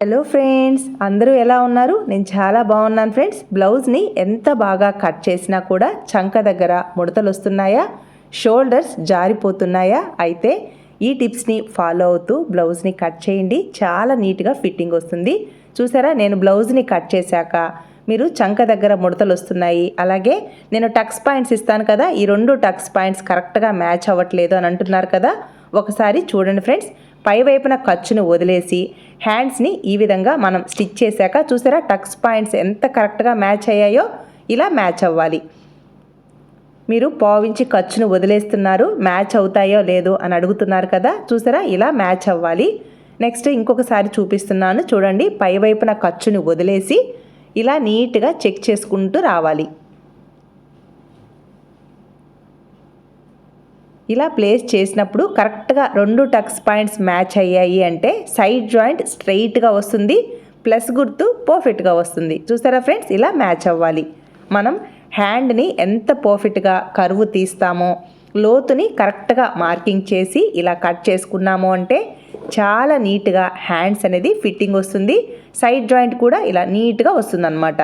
Hello friends అందరూ ఎలా ఉన్నారు? నేను చాలా బాగున్నాను ఫ్రెండ్స్ బ్లౌజ్ని ఎంత బాగా కట్ చేసినా కూడా చంక దగ్గర ముడతలు వస్తున్నాయా? షోల్డర్స్ జారిపోతున్నాయా? అయితే ఈ టిప్స్ని ఫాలో అవుతూ బ్లౌజ్ని కట్ చేయండి. చాలా నీట్గా ఫిట్టింగ్ వస్తుంది. చూసారా? నేను బ్లౌజ్ని కట్ చేశాక మీరు చంక దగ్గర ముడతలు వస్తున్నాయి. అలాగే నేను టక్స్ పాయింట్స్ ఇస్తాను కదా? ఈ రెండు టక్స్ పాయింట్స్ కరెక్ట్గా మ్యాచ్ అవ్వట్లేదు అని అంటున్నారు కదా? ఒకసారి చూడండి ఫ్రెండ్స్ పై వైపున ఖర్చును వదిలేసి హ్యాండ్స్ని ఈ విధంగా మనం స్టిచ్ చేశాక చూసారా టక్స్ పాయింట్స్ ఎంత కరెక్ట్గా మ్యాచ్ అయ్యాయో? ఇలా మ్యాచ్ అవ్వాలి. మీరు పావించి ఖర్చును వదిలేస్తున్నారు మ్యాచ్ అవుతాయో లేదో అని అడుగుతున్నారు కదా చూసారా ఇలా మ్యాచ్ అవ్వాలి. నెక్స్ట్ ఇంకొకసారి చూపిస్తున్నాను చూడండి పై వైపున ఖర్చుని వదిలేసి ఇలా నీట్గా చెక్ చేసుకుంటూ రావాలి. ఇలా ప్లేస్ చేసినప్పుడు కరెక్ట్గా రెండు టక్స్ పాయింట్స్ మ్యాచ్ అయ్యాయి అంటే సైడ్ జాయింట్ స్ట్రైట్గా వస్తుంది ప్లస్ గుర్తు పర్ఫెక్ట్గా వస్తుంది. చూసారా ఫ్రెండ్స్ ఇలా మ్యాచ్ అవ్వాలి. మనం హ్యాండ్ని ఎంత పర్ఫెక్ట్గా కరువు తీస్తామో లోతుని కరెక్ట్గా మార్కింగ్ చేసి ఇలా కట్ చేసుకున్నాము అంటే చాలా నీట్గా హ్యాండ్స్ అనేది ఫిట్టింగ్ వస్తుంది సైడ్ జాయింట్ కూడా ఇలా నీట్గా వస్తుందన్నమాట.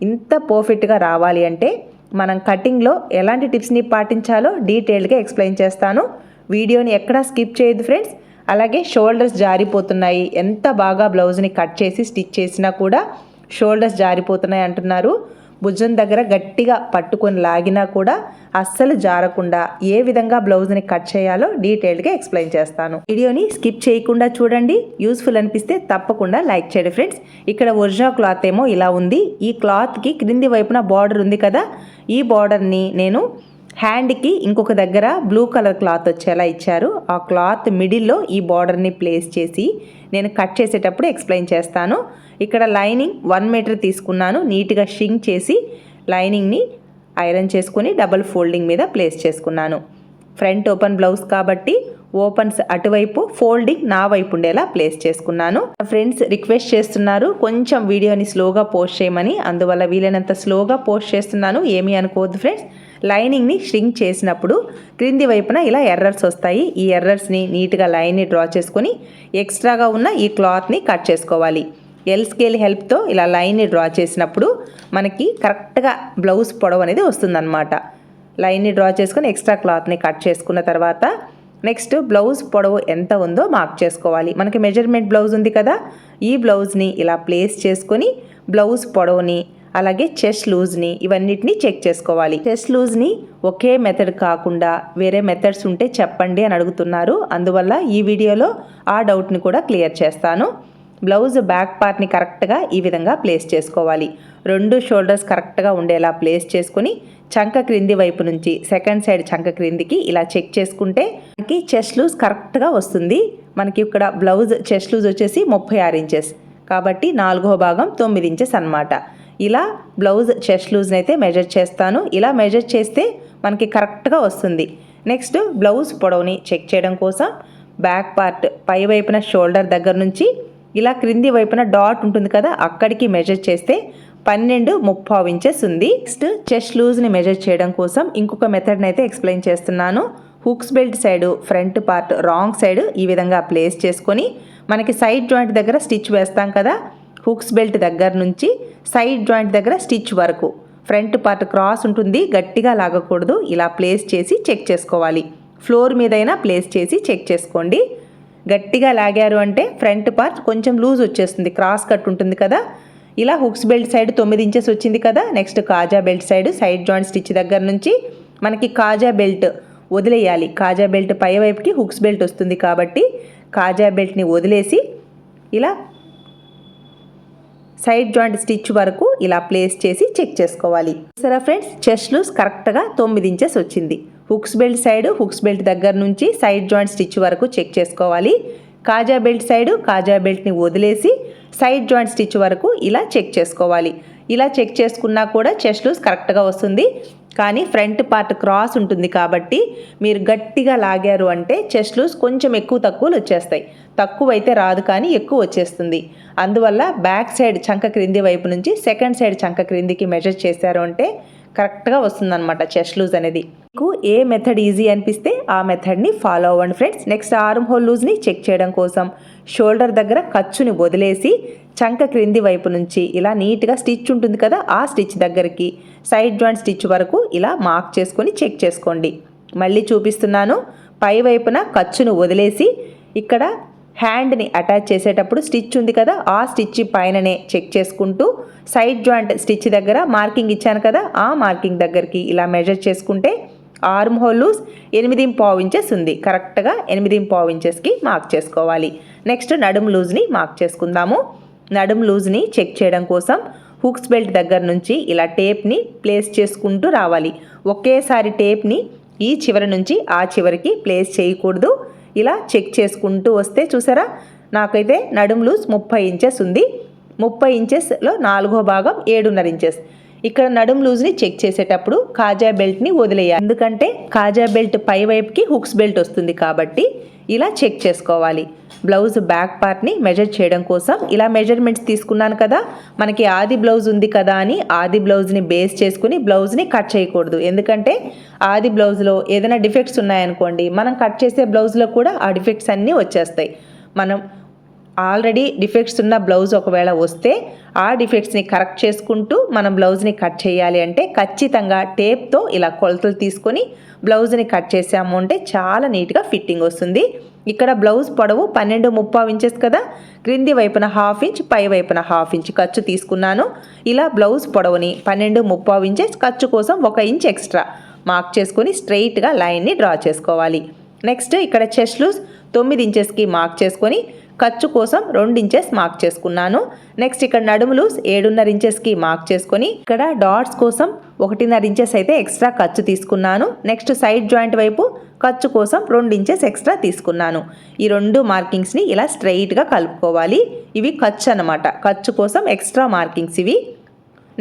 ఇంత పర్ఫెక్ట్గా రావాలి అంటే మనం కటింగ్లో ఎలాంటి టిప్స్ని పాటించాలో డీటెయిల్డ్గా ఎక్స్ప్లెయిన్ చేస్తాను. వీడియోని ఎక్కడా స్కిప్ చేయదు ఫ్రెండ్స్. అలాగే షోల్డర్స్ జారిపోతున్నాయి. ఎంత బాగా బ్లౌజ్ని కట్ చేసి స్టిచ్ చేసినా కూడా షోల్డర్స్ జారిపోతున్నాయి అంటున్నారు. భుజం దగ్గర గట్టిగా పట్టుకొని లాగినా కూడా అస్సలు జారకుండా ఏ విధంగా బ్లౌజ్ని కట్ చేయాలో డీటెయిల్డ్గా ఎక్స్ప్లెయిన్ చేస్తాను. వీడియోని స్కిప్ చేయకుండా చూడండి. యూస్ఫుల్ అనిపిస్తే తప్పకుండా లైక్ చేయండి ఫ్రెండ్స్. ఇక్కడ ఒరిజినల్ క్లాత్ ఏమో ఇలా ఉంది. ఈ క్లాత్కి క్రింది వైపున బార్డర్ ఉంది కదా. ఈ బార్డర్ని నేను హ్యాండ్కి ఇంకొక దగ్గర బ్లూ కలర్ క్లాత్ వచ్చేలా ఇచ్చారు. ఆ క్లాత్ మిడిల్లో ఈ బార్డర్ని ప్లేస్ చేసి నేను కట్ చేసేటప్పుడు ఎక్స్ప్లెయిన్ చేస్తాను. ఇక్కడ లైనింగ్ వన్ మీటర్ తీసుకున్నాను. నీట్గా షింక్ చేసి లైనింగ్ని ఐరన్ చేసుకుని డబల్ ఫోల్డింగ్ మీద ప్లేస్ చేసుకున్నాను. ఫ్రంట్ ఓపెన్ బ్లౌజ్ కాబట్టి ఓపెన్స్ అటువైపు ఫోల్డింగ్ నా వైపు ఉండేలా ప్లేస్ చేసుకున్నాను. ఫ్రెండ్స్ రిక్వెస్ట్ చేస్తున్నారు కొంచెం వీడియోని స్లోగా పోస్ట్ చేయమని. అందువల్ల వీలైనంత స్లోగా పోస్ట్ చేస్తున్నాను ఏమీ అనుకోవద్దు ఫ్రెండ్స్. లైనింగ్ని ష్రింక్ చేసినప్పుడు క్రింది వైపున ఇలా ఎర్రర్స్ వస్తాయి. ఈ ఎర్రర్స్ని నీట్గా లైన్ని డ్రా చేసుకొని ఎక్స్ట్రాగా ఉన్న ఈ క్లాత్ని కట్ చేసుకోవాలి. ఎల్ స్కేల్ హెల్ప్తో ఇలా లైన్ని డ్రా చేసినప్పుడు మనకి కరెక్ట్గా బ్లౌజ్ పొడవు అనేది వస్తుందన్నమాట. లైన్ని డ్రా చేసుకొని ఎక్స్ట్రా క్లాత్ని కట్ చేసుకున్న తర్వాత నెక్స్ట్ బ్లౌజ్ పొడవు ఎంత ఉందో మార్క్ చేసుకోవాలి. మనకి మెజర్మెంట్ బ్లౌజ్ ఉంది కదా ఈ బ్లౌజ్ని ఇలా ప్లేస్ చేసుకొని బ్లౌజ్ పొడవుని అలాగే చెస్ట్ లూజ్ని ఇవన్నిటిని చెక్ చేసుకోవాలి. చెస్ట్ లూజ్ని ఒకే మెథడ్ కాకుండా వేరే మెథడ్స్ ఉంటే చెప్పండి అని అడుగుతున్నారు. అందువల్ల ఈ వీడియోలో ఆ డౌట్ని కూడా క్లియర్ చేస్తాను. బ్లౌజ్ బ్యాక్ పార్ట్ని కరెక్ట్గా ఈ విధంగా ప్లేస్ చేసుకోవాలి. రెండు షోల్డర్స్ కరెక్ట్గా ఉండేలా ప్లేస్ చేసుకుని చంక క్రింది వైపు నుంచి సెకండ్ సైడ్ చంక క్రిందికి ఇలా చెక్ చేసుకుంటే మనకి చెస్ట్ లూజ్ కరెక్ట్గా వస్తుంది. మనకి ఇక్కడ బ్లౌజ్ చెస్ట్ లూజ్ వచ్చేసి ముప్పై ఆరు ఇంచెస్. కాబట్టి నాలుగో భాగం తొమ్మిది ఇంచెస్ అనమాట ఇలా బ్లౌజ్ చెస్ట్ లూజ్ని అయితే మెజర్ చేస్తాను. ఇలా మెజర్ చేస్తే మనకి కరెక్ట్గా వస్తుంది. నెక్స్ట్ బ్లౌజ్ పొడవుని చెక్ చేయడం కోసం బ్యాక్ పార్ట్ పై వైపున షోల్డర్ దగ్గర నుంచి ఇలా క్రింది వైపున డాట్ ఉంటుంది కదా అక్కడికి మెజర్ చేస్తే పన్నెండు ముప్పావు ఇంచెస్ ఉంది. నెక్స్ట్ చెస్ట్ లూజ్ని మెజర్ చేయడం కోసం ఇంకొక మెథడ్ని అయితే ఎక్స్ప్లెయిన్ చేస్తున్నాను. Hooks belt side front part wrong side ఈ విధంగా ప్లేస్ చేసుకొని మనకి సైడ్ జాయింట్ దగ్గర స్టిచ్ వేస్తాం కదా. హుక్స్ బెల్ట్ దగ్గర నుంచి సైడ్ జాయింట్ దగ్గర స్టిచ్ వరకు. ఫ్రంట్ పార్ట్ క్రాస్ ఉంటుంది. గట్టిగా లాగకూడదు. ఇలా ప్లేస్ చేసి చెక్ చేసుకోవాలి. ఫ్లోర్ మీదైనా ప్లేస్ చేసి చెక్ చేసుకోండి. గట్టిగా లాగారు అంటే ఫ్రంట్ పార్ట్ కొంచెం లూజ్ వచ్చేస్తుంది. క్రాస్ కట్ ఉంటుంది కదా. ఇలా హుక్స్ బెల్ట్ సైడ్ తొమ్మిది ఇంచెస్ వచ్చింది కదా నెక్స్ట్ కాజా belt side side joint stitch దగ్గర నుంచి మనకి కాజా బెల్ట్ వదిలేయాలి. కాజా బెల్ట్ పై వైపుకి హుక్స్ బెల్ట్ వస్తుంది కాబట్టి కాజా బెల్ట్ని వదిలేసి ఇలా సైడ్ జాయింట్ స్టిచ్ వరకు ఇలా ప్లేస్ చేసి చెక్ చేసుకోవాలి. సరే ఫ్రెండ్స్ చెస్ట్ లూస్ కరెక్ట్గా తొమ్మిది ఇంచెస్ వచ్చింది. Hooks belt side hooks belt దగ్గర నుంచి సైడ్ జాయింట్ స్టిచ్ వరకు చెక్ చేసుకోవాలి. కాజా బెల్ట్ సైడ్ కాజా బెల్ట్ని వదిలేసి సైడ్ జాయింట్ స్టిచ్ వరకు ఇలా చెక్ చేసుకోవాలి. ఇలా చెక్ చేసుకున్నా కూడా చెస్ట్ లూస్ కరెక్ట్గా వస్తుంది. కానీ ఫ్రంట్ పార్ట్ క్రాస్ ఉంటుంది కాబట్టి మీరు గట్టిగా లాగారు అంటే చెస్ట్ లూస్ కొంచెం ఎక్కువ తక్కువలు వచ్చేస్తాయి. తక్కువ అయితే రాదు కానీ ఎక్కువ వచ్చేస్తుంది. అందువల్ల బ్యాక్ సైడ్ చంక క్రింది వైపు నుంచి సెకండ్ సైడ్ చంక క్రిందికి మెజర్ చేశారు అంటే కరెక్ట్గా వస్తుందన్నమాట చెస్ట్ లూజ్ అనేది. మీకు ఏ మెథడ్ ఈజీ అనిపిస్తే ఆ మెథడ్ని ఫాలో అవ్వండి ఫ్రెండ్స్ నెక్స్ట్ ఆర్మ్ హోల్ లూజ్ని చెక్ చేయడం కోసం షోల్డర్ దగ్గర ఖర్చుని వదిలేసి చంక క్రింది వైపు నుంచి ఇలా నీట్గా స్టిచ్ ఉంటుంది కదా ఆ స్టిచ్ దగ్గరికి సైడ్ జాయింట్ స్టిచ్ వరకు ఇలా మార్క్ చేసుకొని చెక్ చేసుకోండి. మళ్ళీ చూపిస్తున్నాను పై వైపున ఖర్చును వదిలేసి ఇక్కడ హ్యాండ్ని అటాచ్ చేసేటప్పుడు స్టిచ్ ఉంది కదా ఆ స్టిచ్ పైననే చెక్ చేసుకుంటూ సైడ్ జాయింట్ స్టిచ్ దగ్గర మార్కింగ్ ఇచ్చాను కదా ఆ మార్కింగ్ దగ్గరికి ఇలా మెజర్ చేసుకుంటే ఆర్మ్ హోల్ లూజ్ ఎనిమిది పావు ఇంచెస్ ఉంది. కరెక్ట్గా ఎనిమిది పావు ఇంచెస్కి మార్క్ చేసుకోవాలి. నెక్స్ట్ నడుము లూజ్ని మార్క్ చేసుకుందాము. నడుము లూజ్ని చెక్ చేయడం కోసం హుక్స్ బెల్ట్ దగ్గర నుంచి ఇలా టేప్ని ప్లేస్ చేసుకుంటూ రావాలి. ఒకేసారి టేప్ని ఈ చివరి నుంచి ఆ చివరికి ప్లేస్ చేయకూడదు. ఇలా చెక్ చేసుకుంటూ వస్తే చూసారా? నాకైతే నడుము లూజ్ ముప్పై ఇంచెస్ ఉంది. ముప్పై ఇంచెస్లో నాలుగో భాగం ఏడున్నర ఇంచెస్. ఇక్కడ నడుం లూజ్ని చెక్ చేసేటప్పుడు కాజా బెల్ట్ని వదిలేయాలి. ఎందుకంటే కాజా బెల్ట్ పై వైపుకి హుక్స్ బెల్ట్ వస్తుంది కాబట్టి ఇలా చెక్ చేసుకోవాలి. బ్లౌజ్ బ్యాక్ పార్ట్ని మెజర్ చేయడం కోసం ఇలా మెజర్మెంట్స్ తీసుకున్నాను కదా మనకి ఆది బ్లౌజ్ ఉంది కదా అని ఆది బ్లౌజ్ని బేస్ చేసుకుని బ్లౌజ్ని కట్ చేయకూడదు. ఎందుకంటే ఆది బ్లౌజ్లో ఏదైనా డిఫెక్ట్స్ ఉన్నాయనుకోండి మనం కట్ చేసే బ్లౌజ్లో కూడా ఆ డిఫెక్ట్స్ అన్నీ వచ్చేస్తాయి. మనం ఆల్రెడీ డిఫెక్ట్స్ ఉన్న బ్లౌజ్ ఒకవేళ వస్తే ఆ డిఫెక్ట్స్ని కరెక్ట్ చేసుకుంటూ మనం బ్లౌజ్ని కట్ చేయాలి అంటే ఖచ్చితంగా టేప్తో ఇలా కొలతలు తీసుకొని బ్లౌజ్ని కట్ చేసాము అంటే చాలా నీట్గా ఫిట్టింగ్ వస్తుంది. ఇక్కడ బ్లౌజ్ పొడవు పన్నెండు ముప్పావు ఇంచెస్ కదా. క్రింది వైపున హాఫ్ ఇంచ్ పై వైపున హాఫ్ ఇంచ్ ఖర్చు తీసుకున్నాను. ఇలా బ్లౌజ్ పొడవుని పన్నెండు ముప్పావు ఇంచెస్ ఖర్చు కోసం ఒక ఇంచ్ ఎక్స్ట్రా మార్క్ చేసుకొని స్ట్రైట్గా లైన్ని డ్రా చేసుకోవాలి. నెక్స్ట్ ఇక్కడ చెస్ట్ లూజ్ తొమ్మిది ఇంచెస్కి మార్క్ చేసుకొని ఖర్చు కోసం రెండు ఇంచెస్ మార్క్ చేసుకున్నాను. నెక్స్ట్ ఇక్కడ నడుములు ఏడున్నర ఇంచెస్కి మార్క్ చేసుకొని ఇక్కడ డాట్స్ కోసం ఒకటిన్నర ఇంచెస్ అయితే ఎక్స్ట్రా ఖర్చు తీసుకున్నాను. నెక్స్ట్ సైడ్ జాయింట్ వైపు ఖర్చు కోసం రెండు ఇంచెస్ ఎక్స్ట్రా తీసుకున్నాను. ఈ రెండు మార్కింగ్స్ని ఇలా స్ట్రైట్గా కలుపుకోవాలి. ఇవి ఖర్చు అనమాట ఖర్చు కోసం ఎక్స్ట్రా మార్కింగ్స్ ఇవి.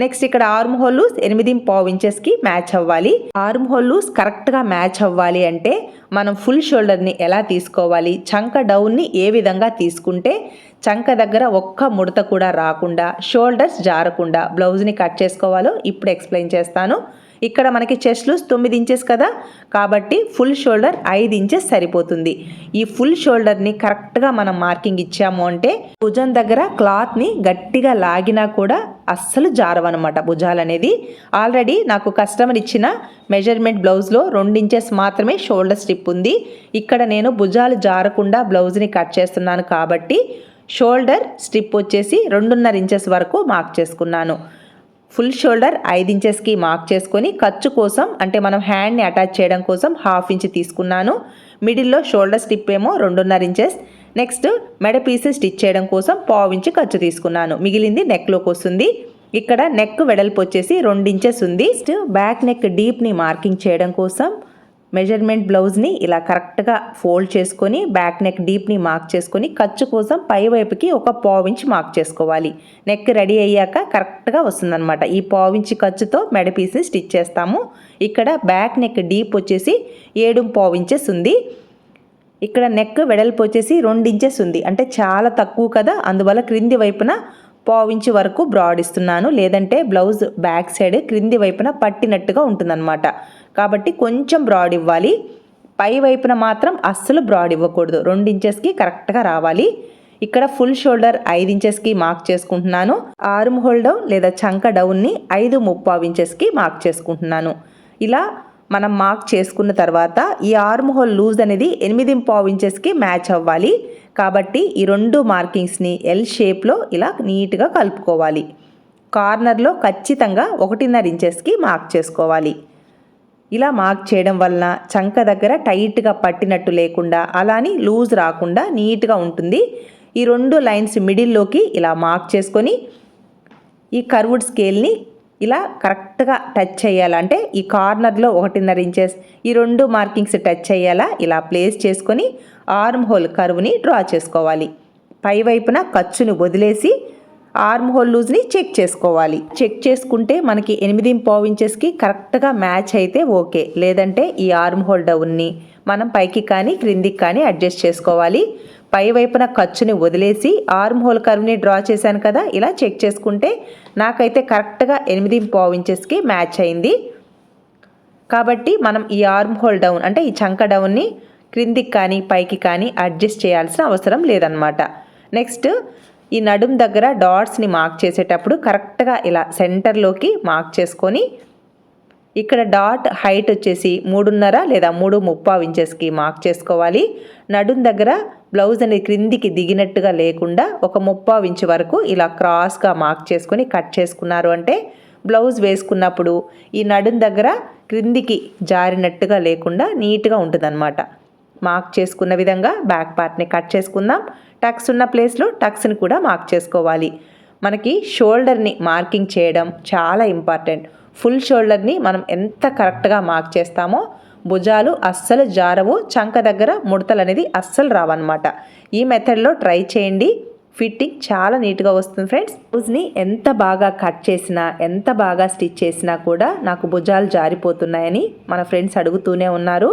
నెక్స్ట్ ఇక్కడ ఆర్మ్ హోల్ లూస్ ఎనిమిది పావు ఇంచెస్కి మ్యాచ్ అవ్వాలి. ఆర్మ్ హోల్ లూస్ కరెక్ట్గా మ్యాచ్ అవ్వాలి అంటే మనం ఫుల్ షోల్డర్ని ఎలా తీసుకోవాలి? చంక డౌన్ని ఏ విధంగా తీసుకుంటే చంక దగ్గర ఒక్క ముడత కూడా రాకుండా షోల్డర్స్ జారకుండా బ్లౌజ్ని కట్ చేసుకోవాలో ఇప్పుడు ఎక్స్ప్లెయిన్ చేస్తాను. ఇక్కడ మనకి చెస్ట్ లూస్ తొమ్మిది ఇంచెస్ కదా కాబట్టి ఫుల్ షోల్డర్ ఐదు ఇంచెస్ సరిపోతుంది. ఈ ఫుల్ షోల్డర్ని కరెక్ట్గా మనం మార్కింగ్ ఇచ్చాము అంటే భుజం దగ్గర క్లాత్ని గట్టిగా లాగినా కూడా అస్సలు జారవన్నమాట భుజాలు అనేది ఆల్రెడీ నాకు కస్టమర్ ఇచ్చిన మెజర్మెంట్ బ్లౌజ్లో రెండు ఇంచెస్ మాత్రమే షోల్డర్ స్ట్రిప్ ఉంది. ఇక్కడ నేను భుజాలు జారకుండా బ్లౌజ్ని కట్ చేస్తున్నాను కాబట్టి షోల్డర్ స్ట్రిప్ వచ్చేసి రెండున్నర ఇంచెస్ వరకు మార్క్ చేసుకున్నాను. ఫుల్ షోల్డర్ ఐదు ఇంచెస్కి మార్క్ చేసుకొని ఖర్చు కోసం అంటే మనం హ్యాండ్ని అటాచ్ చేయడం కోసం హాఫ్ ఇంచ్ తీసుకున్నాను. మిడిల్లో షోల్డర్ స్టిప్ ఏమో రెండున్నర ఇంచెస్ నెక్స్ట్ మెడ పీసెస్ స్టిచ్ చేయడం కోసం పావు ఖర్చు తీసుకున్నాను. మిగిలింది నెక్లోకి వస్తుంది. ఇక్కడ నెక్ వెడల్పు వచ్చేసి రెండించెస్ ఉంది. నెక్స్ట్ బ్యాక్ నెక్ డీప్ని మార్కింగ్ చేయడం కోసం మెజర్మెంట్ బ్లౌజ్ని ఇలా కరెక్ట్గా ఫోల్డ్ చేసుకొని బ్యాక్ నెక్ డీప్ని మార్క్ చేసుకొని ఖర్చు కోసం పై వైపుకి ఒక పావించ్ మార్క్ చేసుకోవాలి. నెక్ రెడీ అయ్యాక కరెక్ట్గా వస్తుందన్నమాట. ఈ పావించ్ ఖర్చుతో మెడ పీస్ని స్టిచ్ చేస్తాము. ఇక్కడ బ్యాక్ నెక్ డీప్ వచ్చేసి ఏడు పావించెస్ ఉంది. ఇక్కడ నెక్ వెడల్పు వచ్చేసి రెండు ఇంచెస్ ఉంది. అంటే చాలా తక్కువ కదా అందువల్ల క్రింది వైపున పావించి వరకు బ్రాడ్ ఇస్తున్నాను. లేదంటే బ్లౌజ్ బ్యాక్ సైడ్ క్రింది వైపున పట్టినట్టుగా ఉంటుందన్నమాట. కాబట్టి కొంచెం బ్రాడ్ ఇవ్వాలి. పై వైపున మాత్రం అస్సలు బ్రాడ్ ఇవ్వకూడదు. రెండు ఇంచెస్కి కరెక్ట్గా రావాలి. ఇక్కడ ఫుల్ షోల్డర్ ఐదు ఇంచెస్కి మార్క్ చేసుకుంటున్నాను. ఆర్మ్ హోల్డ్ డౌన్ లేదా చంక డౌన్ని ఐదు ముప్పావు ఇంచెస్కి మార్క్ చేసుకుంటున్నాను. ఇలా మనం మార్క్ చేసుకున్న తర్వాత ఈ ఆర్మ్ హోల్ లూజ్ అనేది ఎనిమిది పావు ఇంచెస్కి మ్యాచ్ అవ్వాలి. కాబట్టి ఈ రెండు మార్కింగ్స్ని ఎల్ షేప్లో ఇలా నీట్గా కలుపుకోవాలి. కార్నర్లో ఖచ్చితంగా ఒకటిన్నర ఇంచెస్కి మార్క్ చేసుకోవాలి. ఇలా మార్క్ చేయడం వలన చంక దగ్గర టైట్గా పట్టినట్టు లేకుండా అలాని లూజ్ రాకుండా నీట్గా ఉంటుంది. ఈ రెండు లైన్స్ మిడిల్లోకి ఇలా మార్క్ చేసుకొని ఈ కర్వుడ్ స్కేల్ని ఇలా కరెక్ట్గా టచ్ చేయాలంటే ఈ కార్నర్లో ఒకటిన్నర ఇంచెస్ ఈ రెండు మార్కింగ్స్ టచ్ చేయాలా? ఇలా ప్లేస్ చేసుకొని ఆర్మ్ హోల్ కర్వ్ని డ్రా చేసుకోవాలి. పై వైపున ఖర్చుని వదిలేసి ఆర్మ్ హోల్ లూజ్ని చెక్ చేసుకోవాలి. చెక్ చేసుకుంటే మనకి ఎనిమిది పావు ఇంచెస్కి కరెక్ట్గా మ్యాచ్ అయితే ఓకే. లేదంటే ఈ ఆర్మ్ హోల్ డౌన్ని మనం పైకి కానీ క్రిందికి కానీ అడ్జస్ట్ చేసుకోవాలి. పై వైపున ఖర్చుని వదిలేసి ఆర్మ్ హోల్ కర్వ్ని డ్రా చేశాను కదా? ఇలా చెక్ చేసుకుంటే నాకైతే కరెక్ట్గా ఎనిమిది పావు ఇంచెస్కి మ్యాచ్ అయింది. కాబట్టి మనం ఈ ఆర్మ్ హోల్ డౌన్ అంటే ఈ చంక డౌన్ని క్రిందికి కానీ పైకి కానీ అడ్జస్ట్ చేయాల్సిన అవసరం లేదనమాట నెక్స్ట్ ఈ నడుం దగ్గర డాట్స్ని మార్క్ చేసేటప్పుడు కరెక్ట్గా ఇలా సెంటర్లోకి మార్క్ చేసుకొని ఇక్కడ డాట్ హైట్ వచ్చేసి మూడున్నర లేదా మూడు ముప్పావు ఇంచెస్కి మార్క్ చేసుకోవాలి. నడుం దగ్గర బ్లౌజ్ అనేది క్రిందికి దిగినట్టుగా లేకుండా ఒక ముప్పావు ఇంచు వరకు ఇలా క్రాస్గా మార్క్ చేసుకొని కట్ చేసుకున్నారు అంటే బ్లౌజ్ వేసుకున్నప్పుడు ఈ నడుం దగ్గర క్రిందికి జారినట్టుగా లేకుండా నీట్గా ఉంటుందన్నమాట. మార్క్ చేసుకున్న విధంగా బ్యాక్ పార్ట్ని కట్ చేసుకుందాం. టక్స్ ఉన్న ప్లేస్లో టక్స్ని కూడా మార్క్ చేసుకోవాలి. మనకి షోల్డర్ని మార్కింగ్ చేయడం చాలా ఇంపార్టెంట్ ఫుల్ షోల్డర్ని మనం ఎంత కరెక్ట్గా మార్క్ చేస్తామో భుజాలు అస్సలు జారవు చంక దగ్గర ముడతలు అనేది అస్సలు రావన్నమాట. ఈ మెథడ్లో ట్రై చేయండి. ఫిట్టింగ్ చాలా నీట్గా వస్తుంది ఫ్రెండ్స్. బ్లౌజ్ని ఎంత బాగా కట్ చేసినా ఎంత బాగా స్టిచ్ చేసినా కూడా నాకు భుజాలు జారిపోతున్నాయని మన ఫ్రెండ్స్ అడుగుతూనే ఉన్నారు.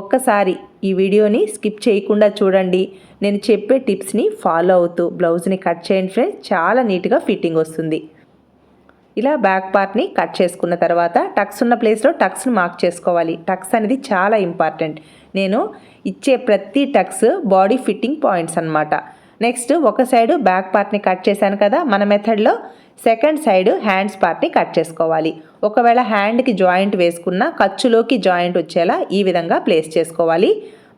ఒక్కసారి ఈ వీడియోని స్కిప్ చేయకుండా చూడండి. నేను చెప్పే టిప్స్ని ఫాలో అవుతూ బ్లౌజ్ని కట్ చేయండి ఫ్రెండ్స్. చాలా నీట్గా ఫిట్టింగ్ వస్తుంది. ఇలా బ్యాక్ పార్ట్ని కట్ చేసుకున్న తర్వాత టక్స్ ఉన్న ప్లేస్లో టక్స్ని మార్క్ చేసుకోవాలి. టక్స్ అనేది చాలా ఇంపార్టెంట్. నేను ఇచ్చే ప్రతి టక్స్ బాడీ ఫిట్టింగ్ పాయింట్స్ అనమాట నెక్స్ట్ ఒక సైడు బ్యాక్ పార్ట్ని కట్ చేశాను కదా మన మెథడ్లో సెకండ్ సైడ్ హ్యాండ్స్ పార్ట్ని కట్ చేసుకోవాలి. ఒకవేళ హ్యాండ్కి జాయింట్ వేసుకున్న ఖర్చులోకి జాయింట్ వచ్చేలా ఈ విధంగా ప్లేస్ చేసుకోవాలి.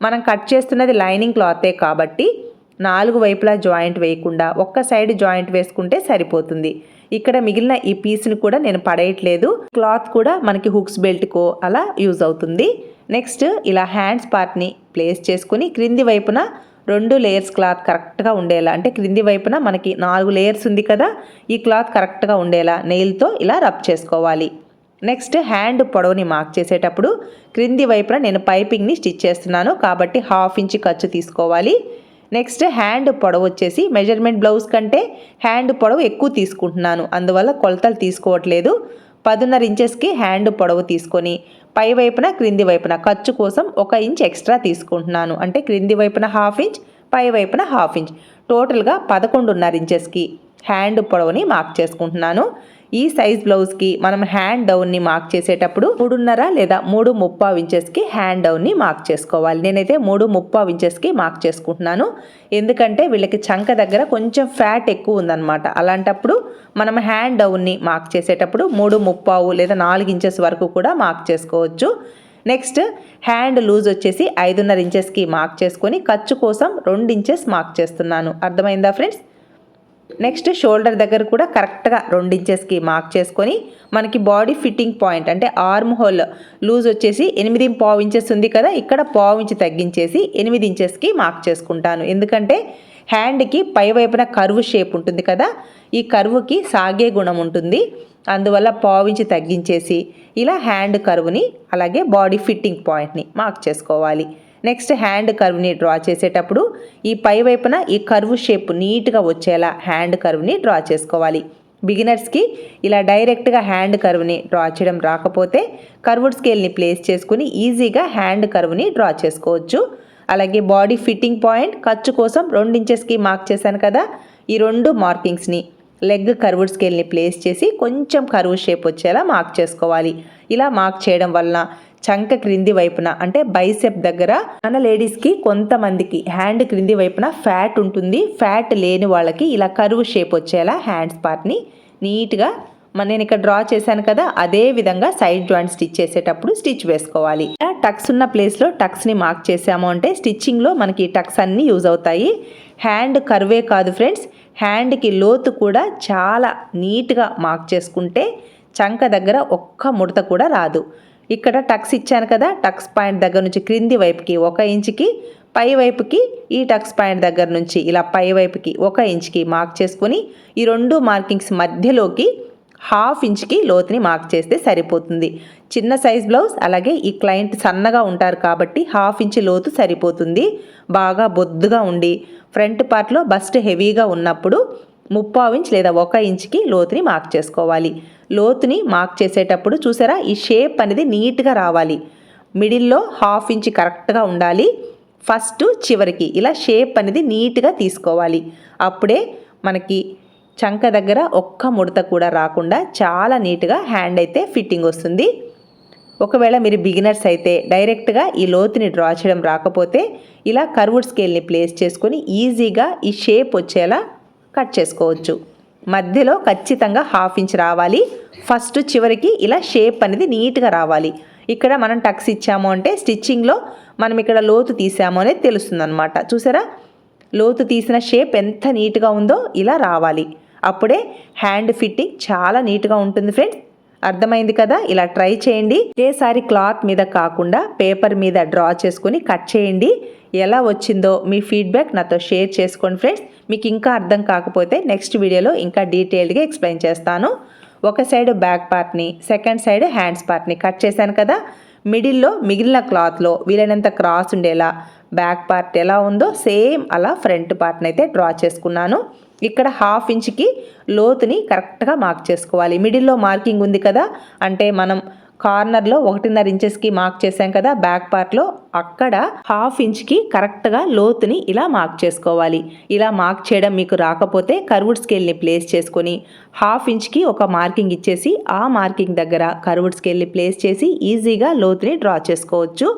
మనం కట్ చేస్తున్నది లైనింగ్ క్లాతే కాబట్టి నాలుగు వైపులా జాయింట్ వేయకుండా ఒక్క సైడ్ జాయింట్ వేసుకుంటే సరిపోతుంది. ఇక్కడ మిగిలిన ఈ పీస్ని కూడా నేను పడేయట్లేదు. క్లాత్ కూడా మనకి హుక్స్ బెల్ట్కో అలా యూజ్ అవుతుంది. నెక్స్ట్ ఇలా హ్యాండ్స్ పార్ట్ని ప్లేస్ చేసుకుని క్రింది వైపున రెండు లేయర్స్ క్లాత్ కరెక్ట్గా ఉండేలా. అంటే క్రింది వైపున మనకి నాలుగు లేయర్స్ ఉంది కదా ఈ క్లాత్ కరెక్ట్గా ఉండేలా నెయిల్తో ఇలా రబ్ చేసుకోవాలి. నెక్స్ట్ హ్యాండ్ పొడవుని మార్క్ చేసేటప్పుడు క్రింది వైపున నేను పైపింగ్ని స్టిచ్ చేస్తున్నాను కాబట్టి హాఫ్ ఇంచ్ ఖర్చు తీసుకోవాలి. నెక్స్ట్ హ్యాండ్ పొడవు వచ్చేసి మెజర్మెంట్ బ్లౌజ్ కంటే హ్యాండ్ పొడవు ఎక్కువ తీసుకుంటున్నాను. అందువల్ల కొలతలు తీసుకోవట్లేదు. పదున్నర ఇంచెస్కి హ్యాండ్ పొడవు తీసుకొని పై వైపున క్రింది వైపున ఖర్చు కోసం ఒక ఇంచ్ ఎక్స్ట్రా తీసుకుంటున్నాను. అంటే క్రింది వైపున హాఫ్ ఇంచ్ పై వైపున హాఫ్ ఇంచ్. టోటల్గా పదకొండున్నర ఇంచెస్కి హ్యాండ్ పొడవుని మార్క్ చేసుకుంటున్నాను. ఈ సైజ్ బ్లౌజ్కి మనం హ్యాండ్ డౌన్ని మార్క్ చేసేటప్పుడు మూడున్నర లేదా మూడు ముప్పావు ఇంచెస్కి హ్యాండ్ డౌన్ని మార్క్ చేసుకోవాలి. నేనైతే మూడు ముప్పావు ఇంచెస్కి మార్క్ చేసుకుంటున్నాను. ఎందుకంటే వీళ్ళకి చంక దగ్గర కొంచెం ఫ్యాట్ ఎక్కువ ఉందన్నమాట. అలాంటప్పుడు మనం హ్యాండ్ డౌన్ని మార్క్ చేసేటప్పుడు మూడు ముప్పావు లేదా నాలుగు ఇంచెస్ వరకు కూడా మార్క్ చేసుకోవచ్చు. నెక్స్ట్ హ్యాండ్ లూజ్ వచ్చేసి ఐదున్నర ఇంచెస్కి మార్క్ చేసుకొని ఖర్చు కోసం రెండు ఇంచెస్ మార్క్ చేస్తున్నాను. అర్థమైందా ఫ్రెండ్స్? నెక్స్ట్ షోల్డర్ దగ్గర కూడా కరెక్ట్గా రెండు ఇంచెస్కి మార్క్ చేసుకొని మనకి బాడీ ఫిట్టింగ్ పాయింట్ అంటే ఆర్మ్ హోల్ లూజ్ వచ్చేసి ఎనిమిది పావు ఇంచెస్ ఉంది కదా ఇక్కడ పావు ఇంచు తగ్గించేసి ఎనిమిది ఇంచెస్కి మార్క్ చేసుకుంటాను. ఎందుకంటే హ్యాండ్కి పై వైపున కరువు షేప్ ఉంటుంది కదా ఈ కరువుకి సాగే గుణం ఉంటుంది. అందువల్ల పావించి తగ్గించేసి ఇలా హ్యాండ్ కరువుని అలాగే బాడీ ఫిట్టింగ్ పాయింట్ని మార్క్ చేసుకోవాలి. నెక్స్ట్ హ్యాండ్ కర్వ్ని డ్రా చేసేటప్పుడు ఈ పై వైపున ఈ కర్వ్ షేప్ నీట్గా వచ్చేలా హ్యాండ్ కర్వ్ని డ్రా చేసుకోవాలి. బిగినర్స్కి ఇలా డైరెక్ట్గా హ్యాండ్ కర్వ్ని డ్రా చేయడం రాకపోతే కర్వుడ్ స్కేల్ని ప్లేస్ చేసుకుని ఈజీగా హ్యాండ్ కర్వ్ని డ్రా చేసుకోవచ్చు. అలాగే బాడీ ఫిట్టింగ్ పాయింట్ ఖర్చు కోసం రెండు ఇంచెస్కి మార్క్ చేశాను కదా ఈ రెండు మార్కింగ్స్ని. లెగ్ కర్వుడ్ స్కేల్ని ప్లేస్ చేసి కొంచెం కరువు షేప్ వచ్చేలా మార్క్ చేసుకోవాలి. ఇలా మార్క్ చేయడం వలన చంక క్రింది వైపున అంటే బైసెప్ దగ్గర మన లేడీస్కి కొంతమందికి హ్యాండ్ క్రింది వైపున ఫ్యాట్ ఉంటుంది. ఫ్యాట్ లేని వాళ్ళకి ఇలా కరువు షేప్ వచ్చేలా హ్యాండ్స్ పార్ట్ని నీట్గా మన నేను ఇక్కడ డ్రా చేశాను కదా అదే విధంగా సైడ్ జాయింట్ స్టిచ్ చేసేటప్పుడు స్టిచ్ వేసుకోవాలి. టక్స్ ఉన్న ప్లేస్లో టక్స్ని మార్క్ చేసాము అంటే స్టిచ్చింగ్లో మనకి టక్స్ అన్నీ యూజ్ అవుతాయి. హ్యాండ్ కర్వే కాదు ఫ్రెండ్స్ హ్యాండ్కి లోతు కూడా చాలా నీట్గా మార్క్ చేసుకుంటే చంక దగ్గర ఒక్క ముడత కూడా రాదు. ఇక్కడ టక్స్ ఇచ్చాను కదా టక్స్ పాయింట్ దగ్గర నుంచి క్రింది వైపుకి ఒక ఇంచుకి పై వైపుకి ఈ టక్స్ పాయింట్ దగ్గర నుంచి ఇలా పై వైపుకి ఒక ఇంచుకి మార్క్ చేసుకొని ఈ రెండు మార్కింగ్స్ మధ్యలోకి హాఫ్ ఇంచ్కి లోతుని మార్క్ చేస్తే సరిపోతుంది. చిన్న సైజ్ బ్లౌజ్ అలాగే ఈ క్లయింట్ సన్నగా ఉంటారు కాబట్టి హాఫ్ ఇంచ్ లోతు సరిపోతుంది. బాగా బొద్దుగా ఉండి ఫ్రంట్ పార్ట్లో బస్ట్ హెవీగా ఉన్నప్పుడు ముప్పావు ఇంచ్ లేదా ఒక ఇంచ్కి లోతుని మార్క్ చేసుకోవాలి. లోతుని మార్క్ చేసేటప్పుడు చూసారా? ఈ షేప్ అనేది నీట్గా రావాలి. మిడిల్లో హాఫ్ ఇంచ్ కరెక్ట్గా ఉండాలి. ఫస్ట్ చివరికి ఇలా షేప్ అనేది నీట్గా తీసుకోవాలి. అప్పుడే మనకి చంక దగ్గర ఒక్క ముడత కూడా రాకుండా చాలా నీట్గా హ్యాండ్ అయితే ఫిట్టింగ్ వస్తుంది. ఒకవేళ మీరు బిగినర్స్ అయితే డైరెక్ట్గా ఈ లోతుని డ్రా చేయడం రాకపోతే ఇలా కర్వుడ్ స్కేల్ని ప్లేస్ చేసుకొని ఈజీగా ఈ షేప్ వచ్చేలా కట్ చేసుకోవచ్చు. మధ్యలో ఖచ్చితంగా హాఫ్ ఇంచ్ రావాలి. ఫస్ట్ చివరికి ఇలా షేప్ అనేది నీట్గా రావాలి. ఇక్కడ మనం టక్స్ ఇచ్చాము అంటే స్టిచ్చింగ్లో మనం ఇక్కడ లోతు తీసాము అనేది తెలుస్తుంది చూసారా? లోతు తీసిన షేప్ ఎంత నీట్గా ఉందో ఇలా రావాలి. అప్పుడే హ్యాండ్ ఫిట్టింగ్ చాలా నీట్గా ఉంటుంది ఫ్రెండ్స్. అర్థమైంది కదా? ఇలా ట్రై చేయండి. ఒకేసారి క్లాత్ మీద కాకుండా పేపర్ మీద డ్రా చేసుకుని కట్ చేయండి. ఎలా వచ్చిందో మీ ఫీడ్బ్యాక్ నాతో షేర్ చేసుకోండి ఫ్రెండ్స్. మీకు ఇంకా అర్థం కాకపోతే నెక్స్ట్ వీడియోలో ఇంకా డీటెయిల్డ్గా ఎక్స్ప్లెయిన్ చేస్తాను. ఒక సైడ్ బ్యాక్ పార్ట్ని సెకండ్ సైడ్ హ్యాండ్స్ పార్ట్ని కట్ చేశాను కదా? మిడిల్లో మిగిలిన క్లాత్లో వీలైనంత క్రాస్ ఉండేలా బ్యాక్ పార్ట్ ఎలా ఉందో సేమ్ అలా ఫ్రంట్ పార్ట్ని అయితే డ్రా చేసుకున్నాను. ఇక్కడ హాఫ్ ఇంచ్కి లోతుని కరెక్ట్గా మార్క్ చేసుకోవాలి. మిడిల్లో మార్కింగ్ ఉంది కదా అంటే మనం కార్నర్లో ఒకటిన్నర ఇంచెస్కి మార్క్ చేసాం కదా బ్యాక్ పార్ట్లో అక్కడ హాఫ్ ఇంచ్కి కరెక్ట్గా లోతుని ఇలా మార్క్ చేసుకోవాలి. ఇలా మార్క్ చేయడం మీకు రాకపోతే కర్వుడ్ స్కేల్ని ప్లేస్ చేసుకొని హాఫ్ ఇంచ్కి ఒక మార్కింగ్ ఇచ్చేసి ఆ మార్కింగ్ దగ్గర కర్వుడ్ స్కేల్ని ప్లేస్ చేసి ఈజీగా లోతుని డ్రా చేసుకోవచ్చు.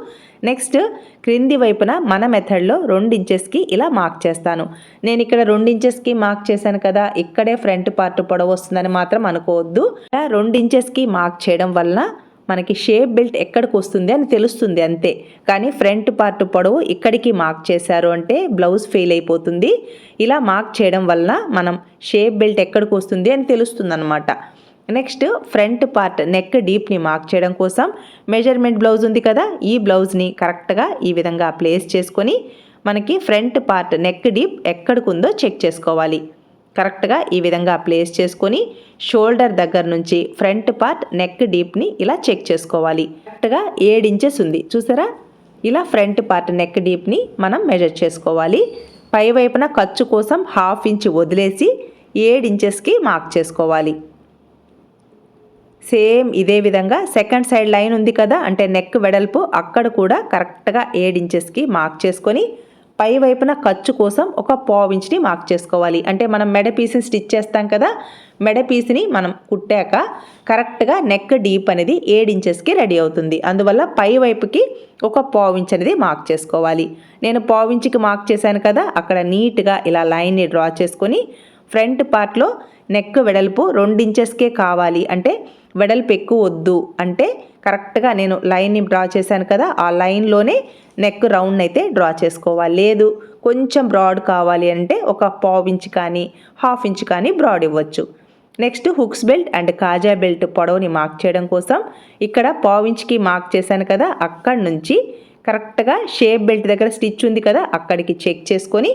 నెక్స్ట్ క్రింది వైపున మన మెథడ్లో రెండు ఇంచెస్కి ఇలా మార్క్ చేస్తాను. నేను ఇక్కడ రెండు ఇంచెస్కి మార్క్ చేశాను కదా ఇక్కడే ఫ్రంట్ పార్ట్ పొడవు వస్తుందని మాత్రం అనుకోవద్దు. రెండు ఇంచెస్కి మార్క్ చేయడం వలన మనకి షేప్ బెల్ట్ ఎక్కడికి వస్తుంది అని తెలుస్తుంది అంతే. కానీ ఫ్రంట్ పార్ట్ పొడవు ఇక్కడికి మార్క్ చేశారు అంటే బ్లౌజ్ ఫెయిల్ అయిపోతుంది. ఇలా మార్క్ చేయడం వలన మనం షేప్ బెల్ట్ ఎక్కడికి వస్తుంది అని తెలుస్తుంది అనమాట నెక్స్ట్ ఫ్రంట్ పార్ట్ నెక్ డీప్ని మార్క్ చేయడం కోసం మెజర్మెంట్ బ్లౌజ్ ఉంది కదా ఈ బ్లౌజ్ని కరెక్ట్గా ఈ విధంగా ప్లేస్ చేసుకొని మనకి ఫ్రంట్ పార్ట్ నెక్ డీప్ ఎక్కడికి ఉందో చెక్ చేసుకోవాలి. కరెక్ట్గా ఈ విధంగా ప్లేస్ చేసుకొని షోల్డర్ దగ్గర నుంచి ఫ్రంట్ పార్ట్ నెక్ డీప్ని ఇలా చెక్ చేసుకోవాలి. కరెక్ట్గా ఏడు ఇంచెస్ ఉంది చూసారా? ఇలా ఫ్రంట్ పార్ట్ నెక్ డీప్ని మనం మెజర్ చేసుకోవాలి. పై వైపున ఖర్చు కోసం హాఫ్ ఇంచ్ వదిలేసి ఏడు ఇంచెస్కి మార్క్ చేసుకోవాలి. సేమ్ ఇదే విధంగా సెకండ్ సైడ్ లైన్ ఉంది కదా అంటే నెక్ వెడల్పు అక్కడ కూడా కరెక్ట్గా ఏడు ఇంచెస్కి మార్క్ చేసుకొని పై వైపున ఖర్చు కోసం ఒక పావు ఇంచ్ని మార్క్ చేసుకోవాలి. అంటే మనం మెడ పీస్ని స్టిచ్ చేస్తాం కదా మెడ పీస్ని మనం కుట్టాక కరెక్ట్గా నెక్ డీప్ అనేది ఏడు ఇంచెస్కి రెడీ అవుతుంది. అందువల్ల పై వైపుకి ఒక పావు ఇంచ్ అనేది మార్క్ చేసుకోవాలి. నేను పావు మార్క్ చేశాను కదా అక్కడ నీట్గా ఇలా లైన్ని డ్రా చేసుకొని ఫ్రంట్ పార్ట్లో నెక్ వెడల్పు రెండు ఇంచెస్కే కావాలి. అంటే వెడల్పు ఎక్కువ వద్దు అంటే కరెక్ట్గా నేను లైన్ని డ్రా చేశాను కదా ఆ లైన్లోనే నెక్ రౌండ్ అయితే డ్రా చేసుకోవాలి. లేదు కొంచెం బ్రాడ్ కావాలి అంటే ఒక పావు ఇంచ్ కానీ హాఫ్ ఇంచ్ కానీ బ్రాడ్ ఇవ్వచ్చు. నెక్స్ట్ హుక్స్ బెల్ట్ అండ్ కాజా బెల్ట్ పొడవుని మార్క్ చేయడం కోసం ఇక్కడ పావు ఇంచ్కి మార్క్ చేశాను కదా అక్కడి నుంచి కరెక్ట్గా షేప్ బెల్ట్ దగ్గర స్టిచ్ ఉంది కదా అక్కడికి చెక్ చేసుకొని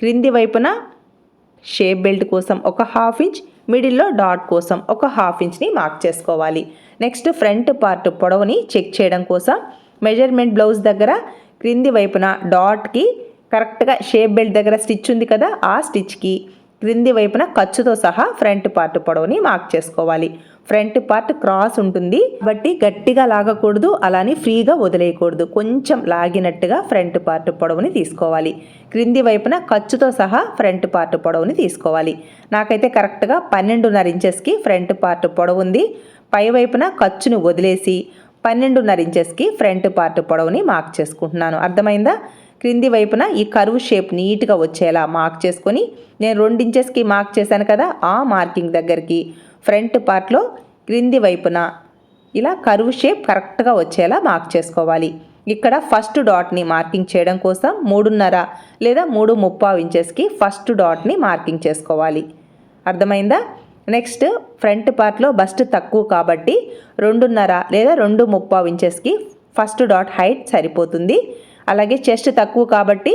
క్రింది వైపున షేప్ బెల్ట్ కోసం ఒక హాఫ్ ఇంచ్ మిడిల్లో డాట్ కోసం ఒక హాఫ్ ఇంచ్ని మార్క్ చేసుకోవాలి. నెక్స్ట్ ఫ్రంట్ పార్ట్ పొడవుని చెక్ చేయడం కోసం మెజర్మెంట్ బ్లౌజ్ దగ్గర క్రింది వైపున డాట్కి కరెక్ట్గా షేప్ బెల్ట్ దగ్గర స్టిచ్ ఉంది కదా ఆ స్టిచ్కి క్రింది వైపున ఖర్చుతో సహా ఫ్రంట్ పార్ట్ పొడవుని మార్క్ చేసుకోవాలి. ఫ్రంట్ పార్ట్ క్రాస్ ఉంటుంది. బట్టి గట్టిగా లాగకూడదు అలానే ఫ్రీగా వదిలేయకూడదు. కొంచెం లాగినట్టుగా ఫ్రంట్ పార్ట్ పొడవుని తీసుకోవాలి. క్రింది వైపున ఖర్చుతో సహా ఫ్రంట్ పార్ట్ పొడవుని తీసుకోవాలి. నాకైతే కరెక్ట్గా పన్నెండున్నర ఇంచెస్కి ఫ్రంట్ పార్ట్ పొడవు ఉంది పై వైపున ఖర్చును వదిలేసి పన్నెండున్నర ఇంచెస్కి ఫ్రంట్ పార్ట్ పొడవుని మార్క్ చేసుకుంటున్నాను. అర్థమైందా? క్రింది వైపున ఈ కరువు షేప్ నీట్గా వచ్చేలా మార్క్ చేసుకొని నేను రెండించెస్కి మార్క్ చేశాను కదా ఆ మార్కింగ్ దగ్గరికి ఫ్రంట్ పార్ట్లో క్రింది వైపున. ఇలా కరువు షేప్ కరెక్ట్గా వచ్చేలా మార్క్ చేసుకోవాలి. ఇక్కడ ఫస్ట్ డాట్ని మార్కింగ్ చేయడం కోసం మూడున్నర లేదా మూడు ముప్పావు ఇంచెస్కి ఫస్ట్ డాట్ని మార్కింగ్ చేసుకోవాలి. అర్థమైందా? నెక్స్ట్ ఫ్రంట్ పార్ట్లో బస్ట్ తక్కువ కాబట్టి రెండున్నర లేదా రెండు ముప్పావు ఇంచెస్కి ఫస్ట్ డాట్ హైట్ సరిపోతుంది. అలాగే చెస్ట్ తక్కువ కాబట్టి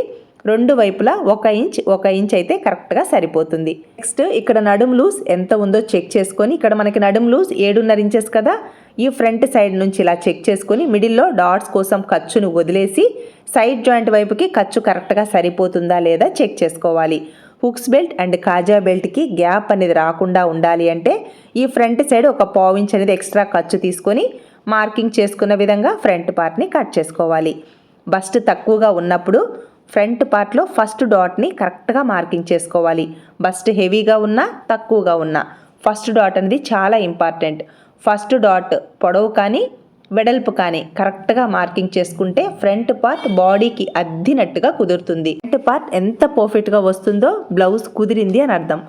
రెండు వైపులా ఒక ఇంచ్ ఒక ఇంచ్ అయితే కరెక్ట్గా సరిపోతుంది. నెక్స్ట్ ఇక్కడ నడుము లూజ్ ఎంత ఉందో చెక్ చేసుకొని ఇక్కడ మనకి నడుము లూజ్ ఏడున్నర ఇంచెస్ కదా ఈ ఫ్రంట్ సైడ్ నుంచి ఇలా చెక్ చేసుకొని మిడిల్లో డాట్స్ కోసం ఖర్చును వదిలేసి సైడ్ జాయింట్ వైపుకి ఖర్చు కరెక్ట్గా సరిపోతుందా లేదా చెక్ చేసుకోవాలి. హుక్స్ బెల్ట్ అండ్ కాజా బెల్ట్కి గ్యాప్ అనేది రాకుండా ఉండాలి అంటే ఈ ఫ్రంట్ సైడ్ ఒక పావు అనేది ఎక్స్ట్రా ఖర్చు తీసుకొని మార్కింగ్ చేసుకున్న విధంగా ఫ్రంట్ పార్ట్ని కట్ చేసుకోవాలి. బస్ట్ తక్కువగా ఉన్నప్పుడు ఫ్రంట్ పార్ట్లో ఫస్ట్ డాట్ని కరెక్ట్గా మార్కింగ్ చేసుకోవాలి. బస్ట్ హెవీగా ఉన్నా తక్కువగా ఉన్నా. ఫస్ట్ డాట్ అనేది చాలా ఇంపార్టెంట్. ఫస్ట్ డాట్ పొడవు కానీ వెడల్పు కానీ కరెక్ట్గా మార్కింగ్ చేసుకుంటే ఫ్రంట్ పార్ట్ బాడీకి అద్దినట్టుగా కుదురుతుంది. ఫ్రంట్ పార్ట్ ఎంత పర్ఫెక్ట్గా వస్తుందో బ్లౌజ్ కుదిరింది అని అర్థం.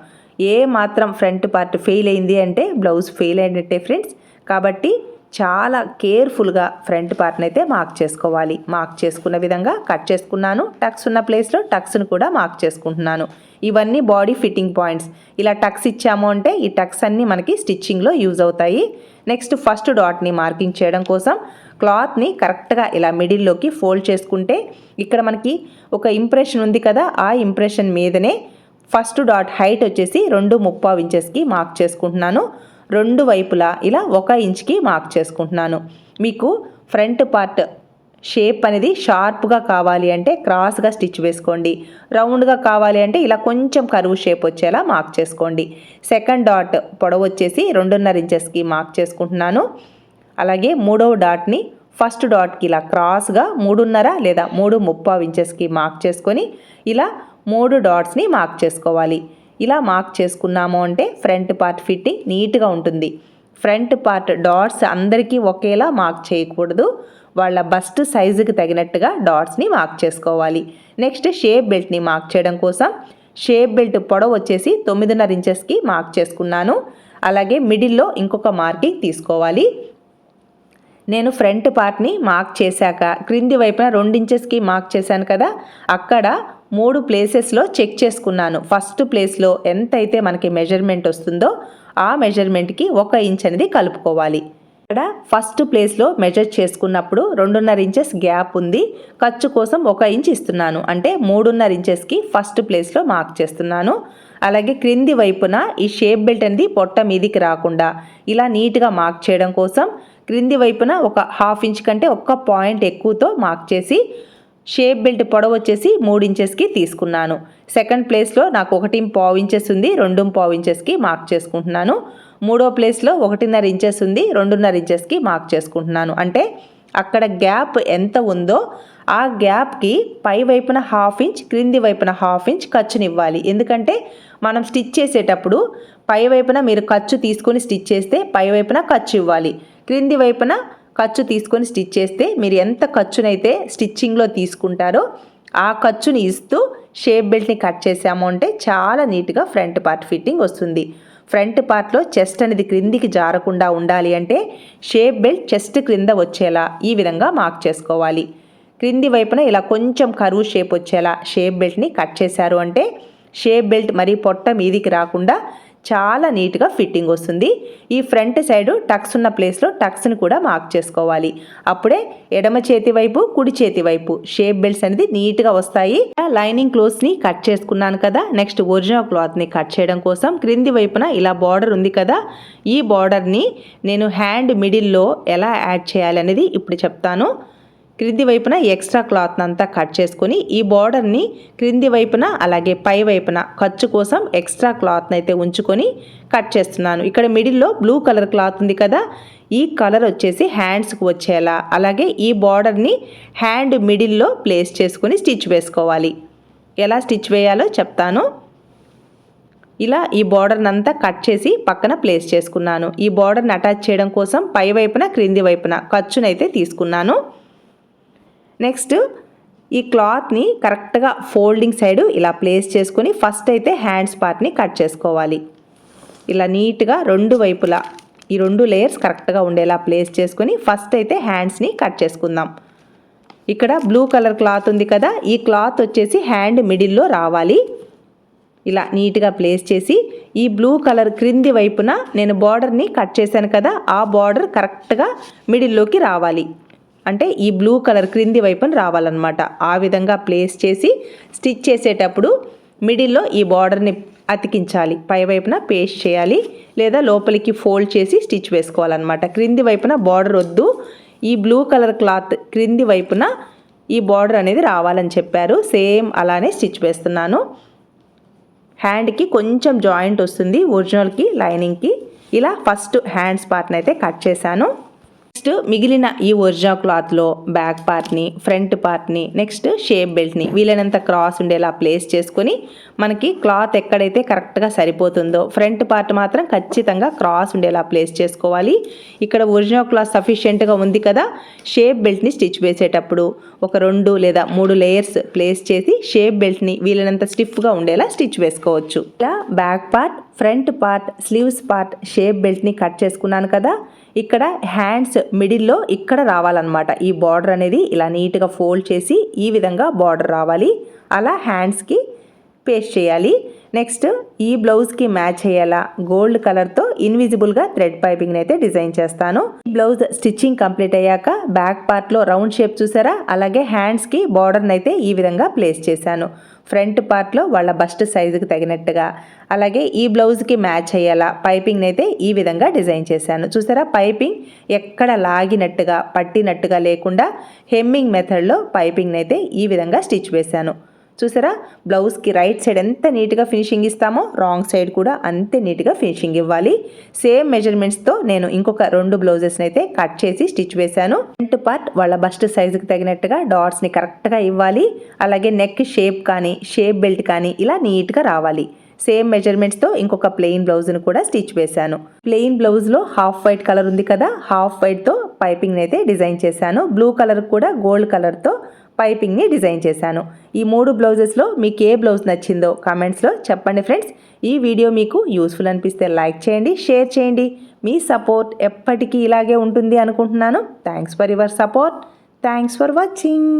ఏ మాత్రం ఫ్రంట్ పార్ట్ ఫెయిల్ అయింది అంటే బ్లౌజ్ ఫెయిల్ అయినట్టే ఫ్రెండ్స్. కాబట్టి చాలా కేర్ఫుల్గా ఫ్రంట్ పార్ట్ని అయితే మార్క్ చేసుకోవాలి. మార్క్ చేసుకున్న విధంగా కట్ చేసుకున్నాను. టక్స్ ఉన్న ప్లేస్లో టక్స్ను కూడా మార్క్ చేసుకుంటున్నాను. ఇవన్నీ బాడీ ఫిట్టింగ్ పాయింట్స్. ఇలా టక్స్ ఇచ్చాము అంటే ఈ టక్స్ అన్నీ మనకి స్టిచ్చింగ్లో యూజ్ అవుతాయి. నెక్స్ట్ ఫస్ట్ డాట్ని మార్కింగ్ చేయడం కోసం క్లాత్ని కరెక్ట్గా ఇలా మిడిల్లోకి ఫోల్డ్ చేసుకుంటే ఇక్కడ మనకి ఒక ఇంప్రెషన్ ఉంది కదా ఆ ఇంప్రెషన్ మీదనే ఫస్ట్ డాట్ హైట్ వచ్చేసి రెండు ముప్పావు ఇంచెస్కి మార్క్ చేసుకుంటున్నాను. రెండు వైపులా ఇలా ఒక ఇంచ్కి మార్క్ చేసుకుంటున్నాను. మీకు ఫ్రంట్ పార్ట్ షేప్ అనేది షార్ప్గా కావాలి అంటే క్రాస్గా స్టిచ్ వేసుకోండి. రౌండ్గా కావాలి అంటే ఇలా కొంచెం కరువు షేప్ వచ్చేలా మార్క్ చేసుకోండి. సెకండ్ డాట్ పొడవు వచ్చేసి రెండున్నర ఇంచెస్కి మార్క్ చేసుకుంటున్నాను. అలాగే మూడవ డాట్ని ఫస్ట్ డాట్కి ఇలా క్రాస్గా మూడున్నర లేదా మూడు ముప్పావు ఇంచెస్కి మార్క్ చేసుకొని ఇలా మూడు డాట్స్ని మార్క్ చేసుకోవాలి. ఇలా మార్క్ చేసుకున్నాము అంటే ఫ్రంట్ పార్ట్ ఫిట్టింగ్ నీట్గా ఉంటుంది. ఫ్రంట్ పార్ట్ డాట్స్ అందరికీ ఒకేలా మార్క్ చేయకూడదు. వాళ్ళ బస్ట్ సైజుకి తగినట్టుగా డాట్స్ని మార్క్ చేసుకోవాలి. నెక్స్ట్ షేప్ బెల్ట్ని మార్క్ చేయడం కోసం షేప్ బెల్ట్ పొడవు వచ్చేసి తొమ్మిదిన్నర ఇంచెస్కి మార్క్ చేసుకున్నాను. అలాగే మిడిల్లో ఇంకొక మార్కింగ్ తీసుకోవాలి. నేను ఫ్రంట్ పార్ట్ని మార్క్ చేశాక క్రింది వైపున రెండు ఇంచెస్కి మార్క్ చేశాను కదా అక్కడ మూడు ప్లేసెస్లో చెక్ చేసుకున్నాను. ఫస్ట్ ప్లేస్లో ఎంతైతే మనకి మెజర్మెంట్ వస్తుందో ఆ మెజర్మెంట్కి ఒక ఇంచ్ అనేది కలుపుకోవాలి. ఇక్కడ ఫస్ట్ ప్లేస్లో మెజర్ చేసుకున్నప్పుడు రెండున్నర ఇంచెస్ గ్యాప్ ఉంది. ఖర్చు కోసం ఒక ఇంచ్ ఇస్తున్నాను. అంటే మూడున్నర ఇంచెస్కి ఫస్ట్ ప్లేస్లో మార్క్ చేస్తున్నాను. అలాగే క్రింది వైపున ఈ షేప్ బెల్ట్ అనేది పొట్ట మీదికి రాకుండా ఇలా నీట్గా మార్క్ చేయడం కోసం క్రింది వైపున ఒక హాఫ్ ఇంచ్ కంటే ఒక్క పాయింట్ ఎక్కువతో మార్క్ చేసి షేప్ బెల్ట్ పొడవు వచ్చేసి మూడు ఇంచెస్కి తీసుకున్నాను. సెకండ్ ప్లేస్లో నాకు ఒకటి పావు ఇంచెస్ ఉంది రెండు పావు ఇంచెస్కి మార్క్ చేసుకుంటున్నాను. మూడో ప్లేస్లో ఒకటిన్నర ఇంచెస్ ఉంది రెండున్నర ఇంచెస్కి మార్క్ చేసుకుంటున్నాను. అంటే అక్కడ గ్యాప్ ఎంత ఉందో ఆ గ్యాప్కి పై వైపున హాఫ్ ఇంచ్ క్రింది వైపున హాఫ్ ఇంచ్ ఖర్చునివ్వాలి ఎందుకంటే మనం స్టిచ్ చేసేటప్పుడు పై వైపున మీరు ఖర్చు తీసుకొని స్టిచ్ చేస్తే పై వైపున ఖర్చు ఇవ్వాలి. క్రింది వైపున ఖర్చు తీసుకొని స్టిచ్ చేస్తే మీరు ఎంత ఖర్చునైతే స్టిచ్చింగ్లో తీసుకుంటారో ఆ ఖర్చుని ఇస్తూ షేప్ బెల్ట్ని కట్ చేసాము అంటే చాలా నీట్గా ఫ్రంట్ పార్ట్ ఫిట్టింగ్ వస్తుంది. ఫ్రంట్ పార్ట్లో చెస్ట్ అనేది క్రిందికి జారకుండా ఉండాలి అంటే షేప్ బెల్ట్ చెస్ట్ క్రింద వచ్చేలా ఈ విధంగా మార్క్ చేసుకోవాలి. క్రింది వైపున ఇలా కొంచెం కరువు షేప్ వచ్చేలా షేప్ బెల్ట్ని కట్ చేశారు అంటే షేప్ బెల్ట్ మరీ పొట్ట మీదికి రాకుండా చాలా నీట్గా ఫిట్టింగ్ వస్తుంది. ఈ ఫ్రంట్ సైడ్ టక్స్ ఉన్న ప్లేస్లో టక్స్ని కూడా మార్క్ చేసుకోవాలి. అప్పుడే ఎడమ చేతి వైపు కుడి చేతి వైపు షేప్ బెల్ట్స్ అనేది నీట్గా వస్తాయి. లైనింగ్ క్లోత్స్ని కట్ చేసుకున్నాను కదా నెక్స్ట్ ఒరిజినల్ క్లాత్ని కట్ చేయడం కోసం క్రింది వైపున ఇలా బార్డర్ ఉంది కదా ఈ బార్డర్ని నేను హ్యాండ్ మిడిల్లో ఎలా యాడ్ చేయాలి అనేది ఇప్పుడు చెప్తాను. క్రింది వైపున ఎక్స్ట్రా క్లాత్ అంతా కట్ చేసుకొని ఈ బార్డర్ని క్రింది వైపున అలాగే పై వైపున ఖర్చు కోసం ఎక్స్ట్రా క్లాత్ని అయితే ఉంచుకొని కట్ చేస్తున్నాను. ఇక్కడ మిడిల్లో బ్లూ కలర్ క్లాత్ ఉంది కదా ఈ కలర్ వచ్చేసి హ్యాండ్స్కి వచ్చేలా. అలాగే ఈ బార్డర్ని హ్యాండ్ మిడిల్లో ప్లేస్ చేసుకొని స్టిచ్ వేసుకోవాలి. ఎలా స్టిచ్ వేయాలో చెప్తాను. ఇలా ఈ బార్డర్ని అంతా కట్ చేసి పక్కన ప్లేస్ చేసుకున్నాను. ఈ బార్డర్ని అటాచ్ చేయడం కోసం పై వైపున క్రింది వైపున ఖర్చునైతే తీసుకున్నాను. నెక్స్ట్ ఈ క్లాత్ని కరెక్ట్గా ఫోల్డింగ్ సైడ్ ఇలా ప్లేస్ చేసుకొని ఫస్ట్ అయితే హ్యాండ్స్ పార్ట్ని కట్ చేసుకోవాలి. ఇలా నీట్గా రెండు వైపులా ఈ రెండు లేయర్స్ కరెక్ట్గా ఉండేలా ప్లేస్ చేసుకొని ఫస్ట్ అయితే హ్యాండ్స్ని కట్ చేసుకుందాం. ఇక్కడ బ్లూ కలర్ క్లాత్ ఉంది కదా ఈ క్లాత్ వచ్చేసి హ్యాండ్ మిడిల్లో రావాలి. ఇలా నీట్గా ప్లేస్ చేసి ఈ బ్లూ కలర్ క్రింది వైపున నేను బార్డర్ని కట్ చేశాను కదా ఆ బార్డర్ కరెక్ట్గా మిడిల్లోకి రావాలి. అంటే ఈ బ్లూ కలర్ క్రింది వైపున రావాలన్నమాట. ఆ విధంగా ప్లేస్ చేసి స్టిచ్ చేసేటప్పుడు మిడిల్లో ఈ బార్డర్ని అతికించాలి. పై వైపున పేస్ట్ చేయాలి. లేదా లోపలికి ఫోల్డ్ చేసి స్టిచ్ వేసుకోవాలన్నమాట. క్రింది వైపున బార్డర్ వద్దు. ఈ బ్లూ కలర్ క్లాత్ క్రింది వైపున ఈ బార్డర్ అనేది రావాలని చెప్పారు. సేమ్ అలానే స్టిచ్ వేస్తున్నాను. హ్యాండ్కి కొంచెం జాయింట్ వస్తుంది. ఒరిజినల్కి లైనింగ్కి ఇలా ఫస్ట్ హ్యాండ్స్ పార్ట్ని అయితే కట్ చేశాను. నెక్స్ట్ మిగిలిన ఈ ఒరిజినల్ క్లాత్లో బ్యాక్ పార్ట్ని ఫ్రంట్ పార్ట్ని నెక్స్ట్ షేప్ బెల్ట్ని వీలైనంత క్రాస్ ఉండేలా ప్లేస్ చేసుకొని మనకి క్లాత్ ఎక్కడైతే కరెక్ట్గా సరిపోతుందో ఫ్రంట్ పార్ట్ మాత్రం ఖచ్చితంగా క్రాస్ ఉండేలా ప్లేస్ చేసుకోవాలి. ఇక్కడ ఒరిజినల్ క్లాత్ సఫిషియెంట్గా ఉంది కదా షేప్ బెల్ట్ని స్టిచ్ వేసేటప్పుడు ఒక రెండు లేదా మూడు లేయర్స్ ప్లేస్ చేసి షేప్ బెల్ట్ని వీలైనంత స్టిఫ్గా ఉండేలా స్టిచ్ వేసుకోవచ్చు. ఇలా back part front part sleeves part shape బెల్ట్ని cut చేసుకున్నాను కదా. ఇక్కడ హ్యాండ్స్ మిడిల్లో ఇక్కడ రావాలన్నమాట. ఈ బార్డర్ అనేది ఇలా నీట్గా ఫోల్డ్ చేసి ఈ విధంగా బార్డర్ రావాలి. అలా హ్యాండ్స్కి పేస్ట్ చేయాలి. నెక్స్ట్ ఈ బ్లౌజ్కి మ్యాచ్ అయ్యేలా గోల్డ్ కలర్తో ఇన్విజిబుల్గా థ్రెడ్ పైపింగ్ని అయితే డిజైన్ చేస్తాను. ఈ బ్లౌజ్ స్టిచ్చింగ్ కంప్లీట్ అయ్యాక బ్యాక్ పార్ట్లో రౌండ్ షేప్ చూసారా? అలాగే హ్యాండ్స్కి బార్డర్ని అయితే ఈ విధంగా ప్లేస్ చేశాను. ఫ్రంట్ పార్ట్లో వాళ్ళ బస్ట్ సైజుకి తగినట్టుగా. అలాగే ఈ బ్లౌజ్కి మ్యాచ్ అయ్యేలా పైపింగ్ని అయితే ఈ విధంగా డిజైన్ చేశాను. చూసారా? పైపింగ్ ఎక్కడ లాగినట్టుగా పట్టినట్టుగా లేకుండా హెమ్మింగ్ మెథడ్లో పైపింగ్ని అయితే ఈ విధంగా స్టిచ్ వేశాను. చూసారా? బ్లౌజ్కి రైట్ సైడ్ ఎంత నీట్గా ఫినిషింగ్ ఇస్తామో రాంగ్ సైడ్ కూడా అంతే నీట్గా ఫినిషింగ్ ఇవ్వాలి. సేమ్ మెజర్మెంట్స్తో నేను ఇంకొక రెండు బ్లౌజెస్ని అయితే కట్ చేసి స్టిచ్ వేశాను. ఫ్రంట్ పార్ట్ వాళ్ళ బస్ట్ సైజుకి తగినట్టుగా డాట్స్ని కరెక్ట్గా ఇవ్వాలి. అలాగే నెక్ షేప్ కానీ షేప్ బెల్ట్ కానీ ఇలా నీట్గా రావాలి. సేమ్ మెజర్మెంట్స్తో ఇంకొక ప్లెయిన్ బ్లౌజ్ను కూడా స్టిచ్ వేశాను. ప్లెయిన్ బ్లౌజ్లో హాఫ్ వైట్ కలర్ ఉంది కదా హాఫ్ వైట్తో పైపింగ్ అయితే డిజైన్ చేశాను. బ్లూ కలర్ కూడా గోల్డ్ కలర్తో పైపింగ్ని డిజైన్ చేశాను. ఈ మూడు బ్లౌజెస్లో మీకు ఏ బ్లౌజ్ నచ్చిందో కామెంట్స్లో చెప్పండి ఫ్రెండ్స్. ఈ వీడియో మీకు యూస్ఫుల్ అనిపిస్తే లైక్ చేయండి షేర్ చేయండి. మీ సపోర్ట్ ఎప్పటికీ ఇలాగే ఉంటుంది అనుకుంటున్నాను. Thanks for your support. Thanks for watching.